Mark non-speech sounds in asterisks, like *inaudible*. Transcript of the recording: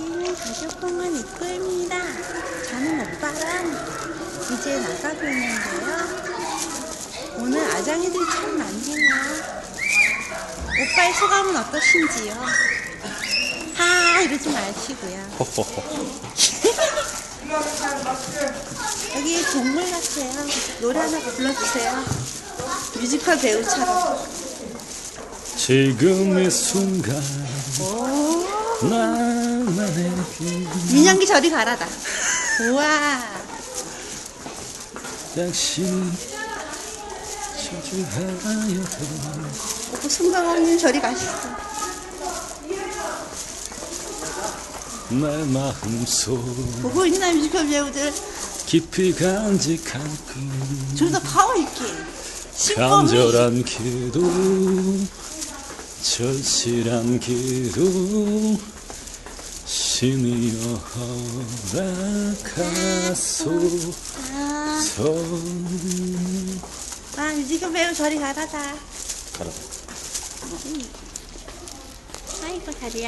여기는 가족공원 입구입니다. 저는 오빠랑 이제 나가고 있는데요. 오늘 아장이들이 참 많네요. 오빠의 소감은 어떠신지요? 하 이러지 마시고요. *laughs* 여기 동물 같아요. 노래 하나 불러주세요. 뮤지컬 배우처럼. 지금 이 순간 오. 민영기 저리 가라다. 우와. 당신 오빠 송강호님 저리 가시죠. 내 마음속 보고 있나 뮤지컬 배우들. 깊이 간직한 꿈 좀 더 파워 있게. 신범이. 간절한 기도 절실한 기도 신이여 허락하소서 아, 아 뮤지컬 배우 저리 가라다. 가라 아이고 다리야.